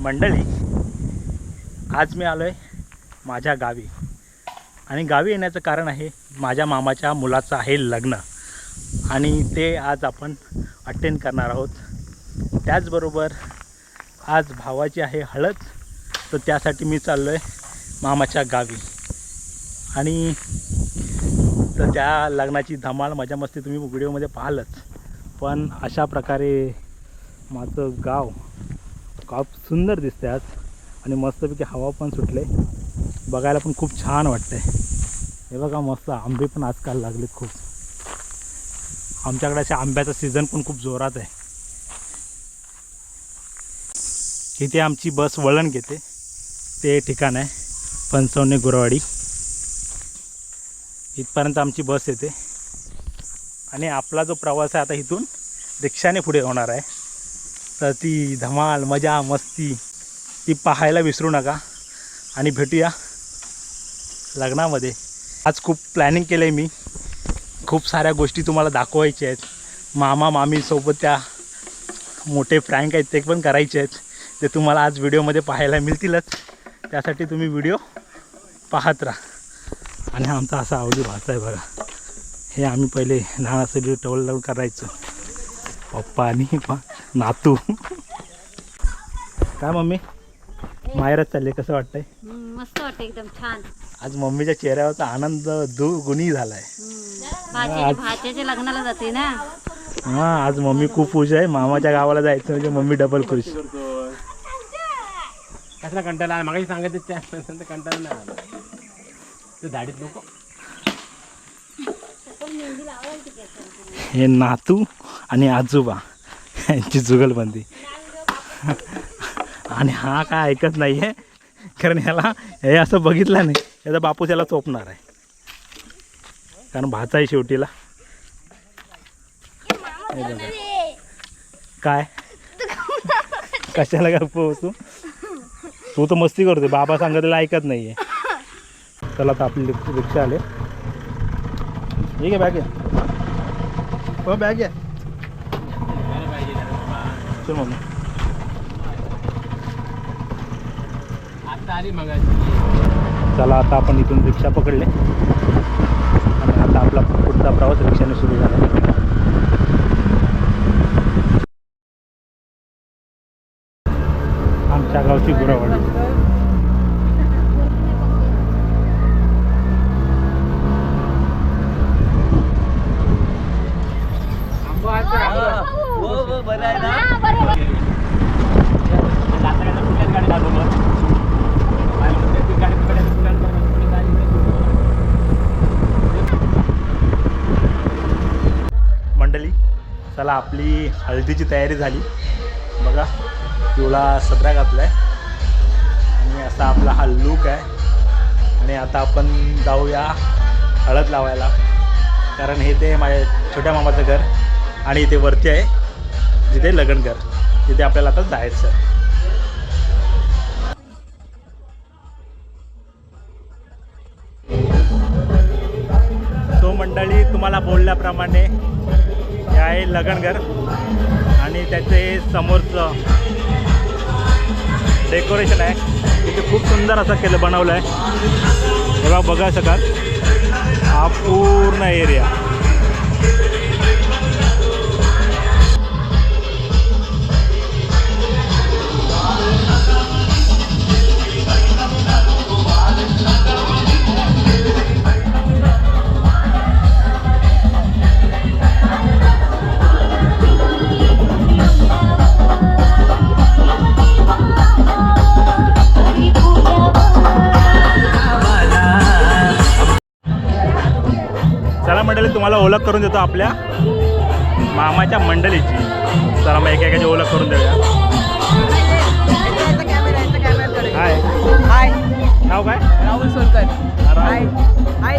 मंडळी आज मी आलो आहे माझ्या गावी. आणि गावी येण्याचं कारण आहे माझ्या मामाच्या मुलाचं आहे लग्न. आणि ते आज आपण अटेंड करणार आहोत. त्याचबरोबर आज भावाची आहे हळद तर त्यासाठी मी चाललो आहे मामाच्या गावी. आणि तर त्या लग्नाची धमाल मजा मस्ती तुम्ही व्हिडिओमध्ये पाहालच. पण अशा प्रकारे माझं गाव गाव सुंदर दिसते आज. आणि मस्तपैकी हवा पण सुटले. बघायला पण खूप छान वाटते हे बघा मस्त आंबे पण आजकाल लागलेत खूप. आमच्याकडे अशा आंब्याचा सीझन पण खूप जोरात आहे. इथे आमची बस वळण घेते. ते ठिकाण आहे. पंचवणे गुरवाडी. इथपर्यंत आमची बस येते. आणि आपला जो प्रवास आहे आता इथून रिक्षाने पुढे होणार आहे. तर ती धमाल मजा मस्ती ती पाहायला विसरू नका. आणि भेटूया लग्नामध्ये. आज खूप प्लॅनिंग केलं आहे मी. खूप साऱ्या गोष्टी तुम्हाला दाखवायच्या आहेत. मामा मामीसोबत त्या मोठे फ्रँक आहेत ते पण करायचे आहेत. ते तुम्हाला आज व्हिडिओमध्ये पाहायला मिळतीलच. त्यासाठी तुम्ही व्हिडिओ पाहत राहा. आणि आमचा असा आवडी भाचा आहे बघा. हे आम्ही पहिले लहान असं टवल करायचो. पप्पा आणि पा नातू. काय मम्मी? माहेरच चालले कसं वाटतंय? मस्त वाटतं एकदम छान. आज मम्मीच्या चेहऱ्यावरचा आनंद दुगुणी झालाय. भाच्याच्या लग्नाला जाते ना? हा आज मम्मी खूप खुश आहे. मामाच्या गावाला जायचं म्हणजे मम्मी डबल खुश. कसला कंटाळा आला? मागाशी सांगायचं त्या नंतर कंटाळा नाही आला. ते दाढीत नको. हे नातू आणि आजोबा. यांची जुगलबंदी. आणि हा काय ऐकत नाही आहे कारण ह्याला हे असं बघितलं नाही. याचा बापूस याला चोपणार आहे. कारण भाचा आहे शेवटीला. काय? कशाला गप्प बसू? तू तर मस्ती करते बाबा सांगितलेला ऐकत नाही आहे चला आता आपली रिक्षा आले. ठीक आहे बॅग आहे हो बॅग आहे आली मगाशी. चला आता आपण इथून रिक्षा पकडले. आणि आता आपला पुढचा प्रवास रिक्षाने सुरू झाला. आमच्या गावची गुरावाडी. चला आपली हळदीची तयारी झाली. बघा पिवळा सदरा घातला आहे आणि असा आपला हा लूक आहे. आणि आता आपण जाऊया हळद लावायला. कारण हे ते माझ्या छोट्या मामाचं घर आणि इथे वरती आहे. जिथे लग्न घर. तिथे आपल्याला आता जायचं तो मंडळी तुम्हाला बोलल्याप्रमाणे लगनघर आणि त्याचे समोरचं डेकोरेशन आहे. तिथे खूप सुंदर असं केलं बनवलं आहे तेव्हा बघा शकाल हा पूर्ण एरिया. चला मंडळी तुम्हाला ओळख करून देतो आपल्या मामाच्या मंडळीची. चला मग एकेकाची ओळख करून देऊया. हाय. हाय. नाव काय? राहुल सोलकर हाय. हाय.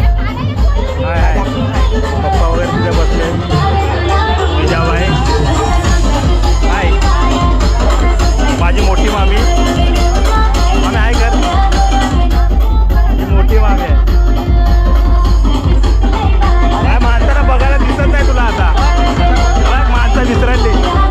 हाय पप्पा वगैरे तिथे बसले. विजाबाई हाय. माझी मोठी मामी. मामी आहे कर. मोठी मामी आहे. बघायला दिसत नाही तुला आता. माणसं विसरली.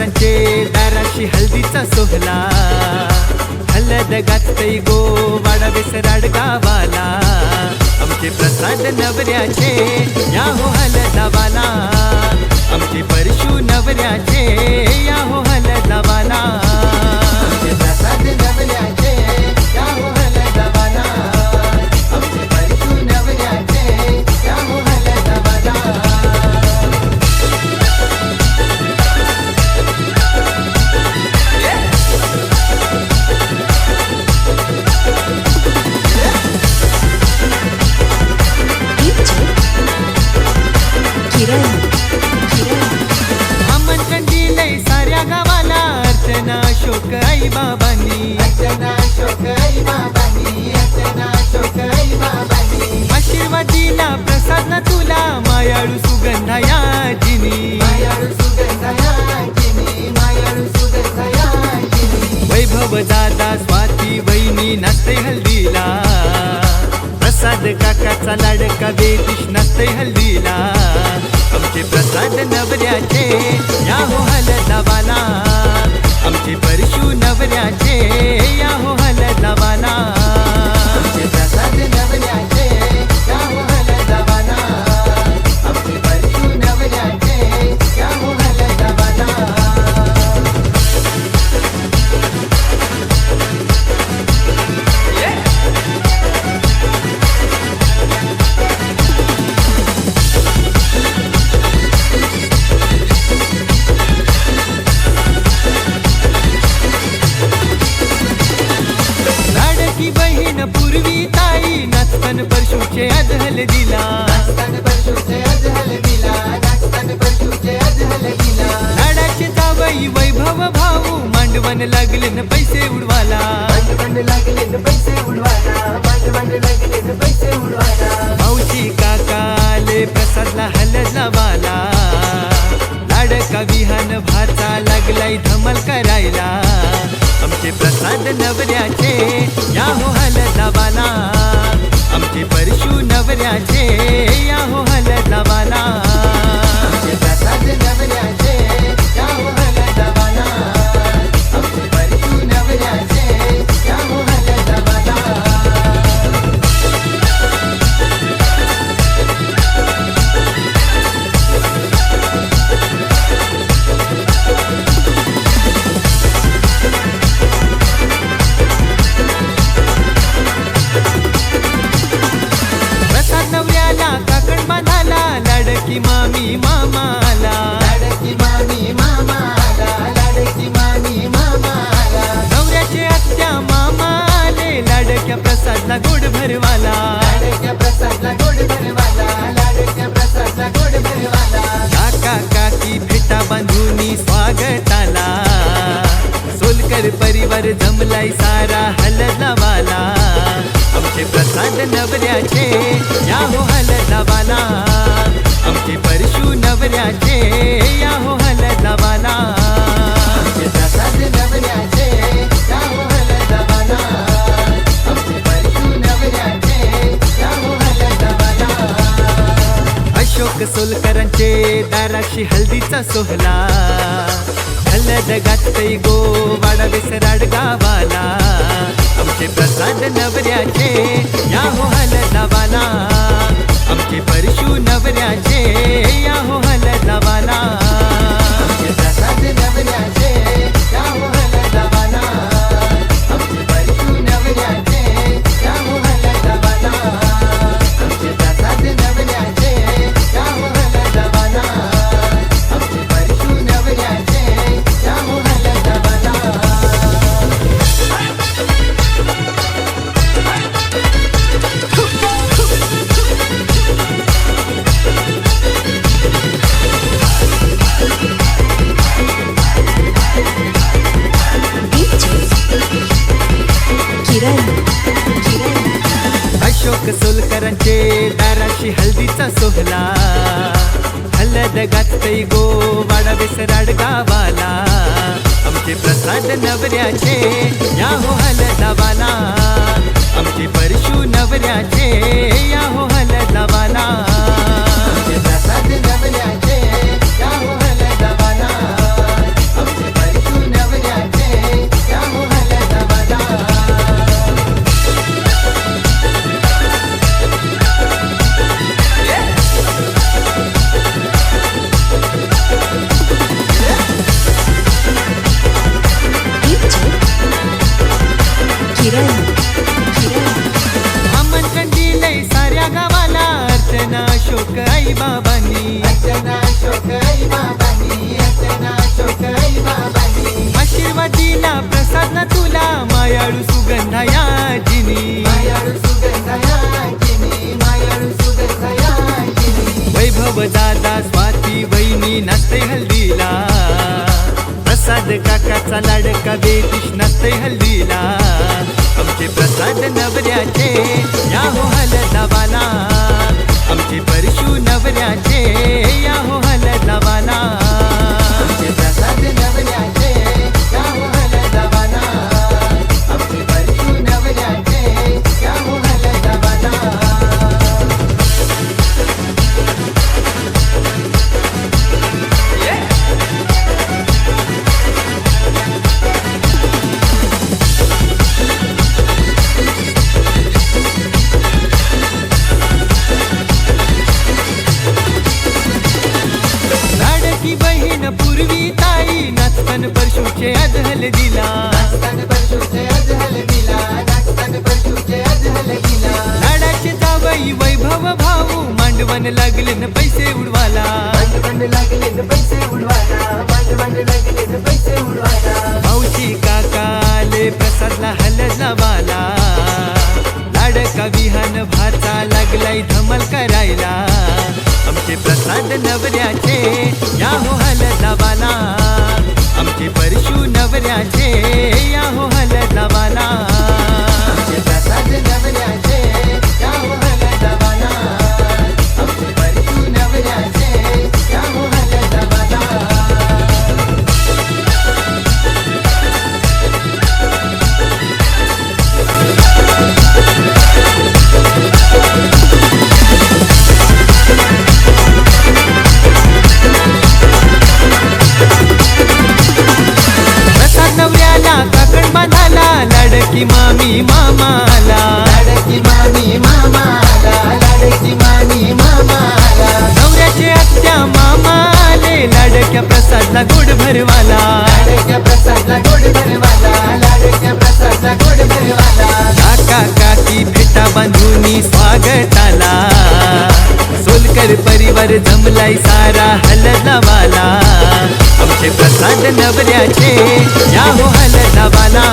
दारांचे दाराशी हल्दीचा सोहला. हलद गातई गो वाडा बेसराड गावाला. आमचे प्रसाद नवऱ्याचे या हो हलदावाला आमचे परशु नवऱ्याचे या हो हलदावाला प्रसाद काकाचा लाडका वेदिश नसते हल्लीला. आमचे प्रसाद नवऱ्याचे या हो हल हलदावाला आमचे परशु नवऱ्याचे या हो हलदावाला आमचे प्रसाद नवऱ्याचे आमच्या विहान भाचा लागलाय धमल करायला. आमचे प्रसाद नवऱ्याचे या हो हल दाबाला आमचे परि वर जमलाय सारा हलदावाला आमचे प्रसाद नवऱ्याचे या हो हलदावाला आमचे परशु नवऱ्याचे या हो हलदावाला आमचे प्रसाद नवऱ्याचे या हो हलदावाला सोलकरांचे दाराशी हल्दीचा सोहला. ಕಲ್ಲದ ಗತ್ತೈಗೋ ಒಡವಿಸರಡ್ಗಾವಾಲ ಅಮ್ಕೆ ಪ್ರಸಾದ ನವರ್ಯಾಚೆ ಯಾಹೋ ಹಲದವಾಲ ಅಮ್ಕೆ ಪರಶು ನವರ್ಯಾಚೆ ಯಾಹೋ ಹಲದವಾಲ 年轻。लाडका वेदिश नाचतय हल्लीला आमचे प्रसाद नवऱ्याचे या हो हलदावाला आमचे परशु नवऱ्याचे या हो मला लागलाय धमल करायला. आमचे प्रसाद नवऱ्याचे या हो हल दबाला आमचे परशु नवऱ्याचे या हो हल दबाला वावर जमलाय सारा हलदावाला आमचे प्रसाद नवऱ्याचे या हो हलदावाला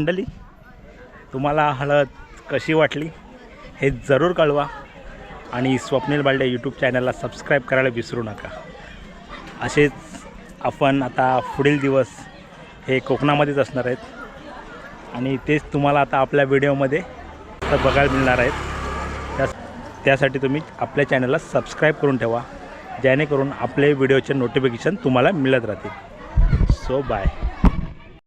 मंडळी तुम्हाला हळद कशी वाटली हे जरूर कळवा आणि स्वप्नील बालडे यूट्यूब चॅनलला सबस्क्राईब करायला विसरू नका. असेच आपण आता पुढील दिवस हे कोकणामध्येच असणार आहेत आणि तेच तुम्हाला आता आपल्या व्हिडिओमध्ये बघायला मिळणार आहेत. त्या त्यासाठी तुम्ही आपल्या चॅनलला सबस्क्राईब करून ठेवा जेणेकरून आपले व्हिडिओचे नोटिफिकेशन तुम्हाला मिळत राहतील. So bye